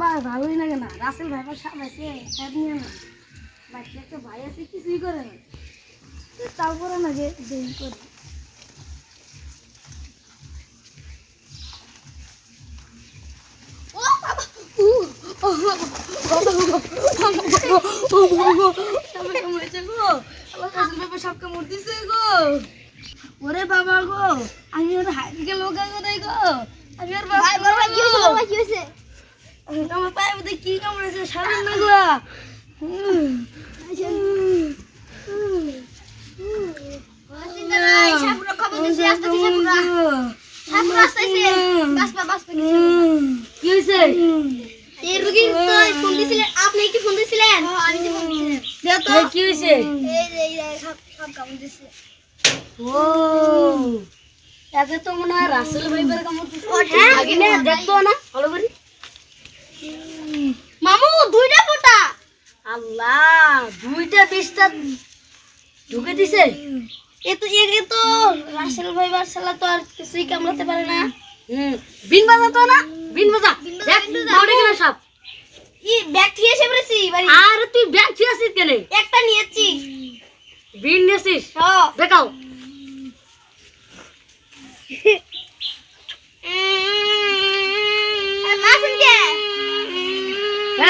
বা ভালোই লাগে না। রাসেল ভাইবার সাপ আছে সাপ নিয়ে না বাচ্চা একটা ভাই আছে কিছুই করে না। যে দেরি করে। ওরে বাবা গো আমি ওর হাত থেকে লোকা গো? আমি ওর বাবা কি হয়েছে? আমার পায়ের মধ্যে কি কামড়েছে? বাসপা বাসপা কি হয়েছে এই রুগী ফোন আপনি কি ফোন দিছিলেন? আমি ফোন দিছিলাম কি হয়েছে এই সব সব কামড় দিছে। ও। একে তো মনে হয় রাসেল ভাইবার কামড় দিছে? না দেখতো না। ভালো করে। মামু দুইটা ফোঁটা। আল্লাহ দুইটা বিষটা ঢুকে দিছে। এ তো একে তো রাসেল ভাই বারসালা তো আর কিছুই কামড়াতে পারে না। হুম বিন বাজা তো না? বিন বাজা। দেখ মরে গেল সব ই ব্যাগ থেকে এসে পড়েছি বাড়ি। আর তুই ব্যাগ ছুঁয়ে আসিস কেন একটা নিয়েছি বিন নিয়েছিস হ্যাঁ দেখাও মাসুম কে এই তুই কইয়া করতেছে দেখেন রুবির যত্ন নেন সাপ কোথায় কোথায় ওই তো সেল আসতেছে না সাপে এ ভাইগনা সেল তো পাওয়া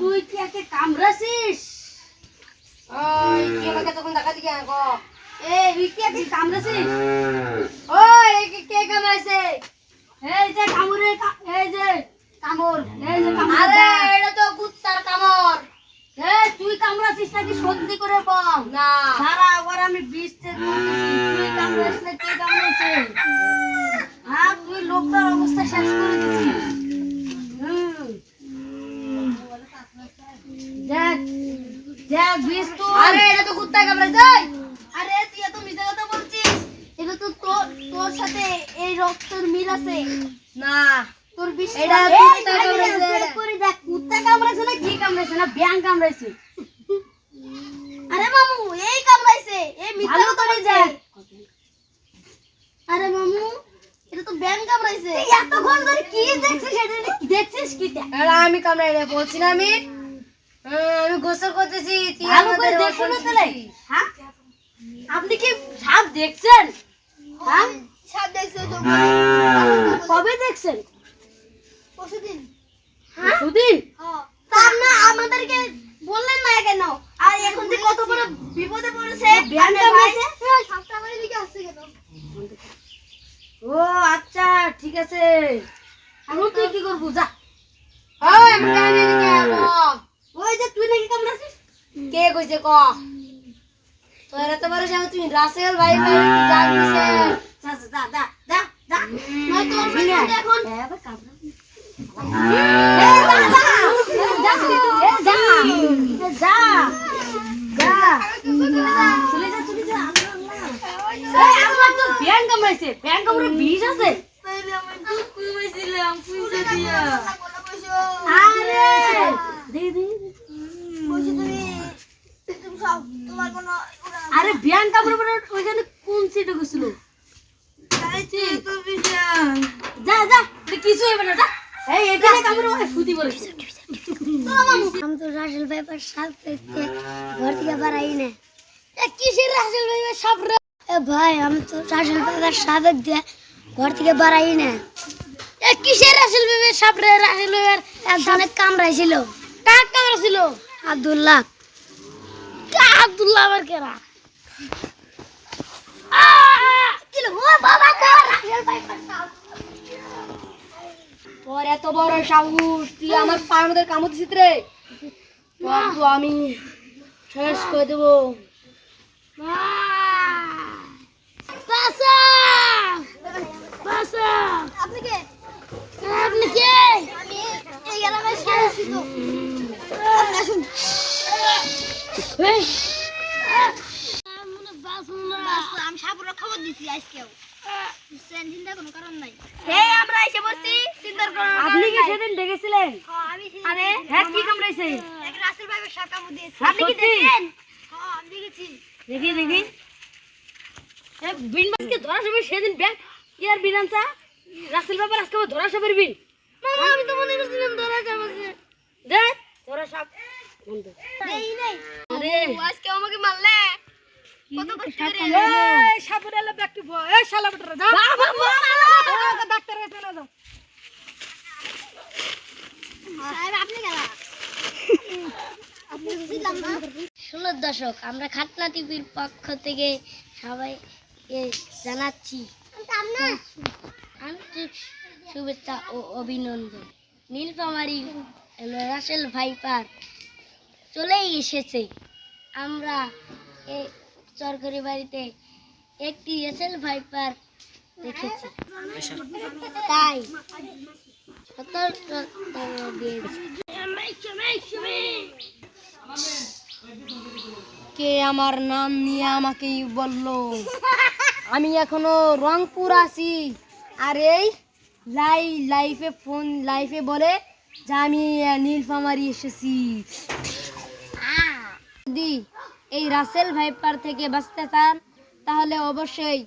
তুই কি একে কামড়াছিস? ওই কি আমাকে তখন দেখা দিকে গো এই তুই কি একে কামড়াছিস? ওই কে কামড়াইছে? এই যে কামড়ে এই যে কামড় এই যে কামড় আরে এটা তো কুত্তার কামড়। এই তুই কামড়াছিস নাকি সত্যি করে বল না। সারা আবার আমি বিষ তুই কামড়াইছিস না কে কামড়াইছে? হ্যাঁ তুই লোকটার অবস্থা শেষ করে দিছিস হুম। দেখ দেখ আরে এটা তো কুত্তা কামড়াইছে আরে তুই এত মিথ্যা কথা বলছিস? এটা তো তোর তোর সাথে এই রক্তের মিল আছে। না। তোর বিশ্বাস এটা কুত্তা ভাই রে, কামড়াইছে check করে দেখ কুত্তা কামড়াইছে না কি কামড়াইছে না ব্যাং কামড়াইছে। আরে মামু এই কামড়াইছে এই মিথ্যা কথা বলছে। আরে মামু এটা তো ব্যাং কামড়াইছে। এতক্ষণ ধরে কি দেখছিস সেটা দেখছিস কি দেখ? আমি কামড়াই বলছি না আমি? আমি গোসল করতেছি ভালো করে দেখো না তাহলে। হ্যাঁ? আপনি কি সাপ দেখছেন? হ্যাঁ? সাপ দেখছ তো। কবে দেখছেন? পরশুদিন। সুদিন তা না আমাদেরকে বললেন না কেন? আর এখন যে কত বড় বিপদে পড়েছে সাপটা আমার এদিকে আসছে কেন? ও আচ্ছা ঠিক আছে। এখন তুই কি করব? যা। ওই আমি কেন এদিকে আসব? যে তুই নাকি কামড়াছিস কে কইছে ক? তোর এত বড় সাহস তুমি রাসেল ভাই ভাই যা যা যা যা যা নয় তোর ভাই এখন এবার কামড়া। এই যা, যা। যা যা যা চলে যা চলে যা এই, আমার তো ব্যাং কামড়াইছে ব্যাং কামড়ে বিষ আছে আরে দে দে দে। আরে ব্যাং কামড়ে পড়ে ওইখানে কোন সিটে গেছিল? যা যা এটা কিছু হবে না যা। এই এখানে কামড়ে ওই ফুটি বলেছে আমি তো রাসেল ভাইপার সাপ দেখতে ঘর থেকে বাড়াই না। কিসের রাসেল ভাইপার সাপ রে? এ ভাই আমি তো রাসেল ভাইপার সাপ দিয়ে ঘর থেকে বাড়াই না। এ কিসের রাসেল ভাইপার সাপ রে? রাসেল ভাইপার একজনে কামড়াইছিল। কাক কামড়াইছিল? আব্দুল্লাহ। আব্দুল্লাহ আবার কেরা তোর এত বড় সাহস তুই আমার পায়ের মধ্যে কামড় দিছিস রে। তোর তো আমি শেষ করে দেবো। বাসা! বাসা! আপনি কে? আপনি কে? এই আসুন আমি সাপুরা খবর দিছি আজকেও চিন্তা কোনো কারণ নাই। হে আমরা এসে বসছি চিন্তার কোনো আপনি কি সেদিন দেখেছিলেন? আরে হ্যাঁ কি কামড়াইছে? এক রাসেল ভাইয়ের সাপ কামড় দিয়েছে আপনি কি দেখছেন? হ্যাঁ আমি দেখেছি। দেখি দেখি। বিন মাছকে ধরা সময় সেদিন ব্যাগ ইয়ার বিনানসা রাসেল বাবার আজকে ধরা সবের বিন? মামা আমি তো মনে করছিলাম ধরা যাবে দেখ ধরা সাপ বন্ধ। আরে। আজকে আমাকে মারলে? কত কষ্ট করে এই সাপুরে এলো ব্যাগ টিপো এই শালা বেটারা যা বাবা মা ডাক্তার কাছে না যাও। সাহেব আপনি গেলা আপনি বুঝলাম না? ষোলো দশক আমরা খাতনা টিভির পক্ষ থেকে সবাই জানাচ্ছি। আন্তরিক শুভেচ্ছা ও অভিনন্দন। নীলফামারি রাসেল ভাইপার চলেই এসেছে। আমরা এই সরকারি বাড়িতে একটি এসেল ভাইপার দেখেছি। তাই দিয়েছি। কে আমার নাম নিয়ে আমাকে বলল? আমি এখনও রংপুর আছি। আর এই লাই লাইফে ফোন লাইফে বলে যে আমি নীলফামারি এসেছি। যদি এই রাসেল ভাইপার থেকে বাঁচতে চান, তাহলে অবশ্যই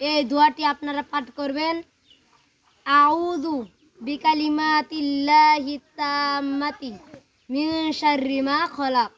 এই দোয়াটি আপনারা পাঠ করবেন। আউদু বিকালিমাতিল্লাহি তাম্মাতি মিন শাররি খলাক।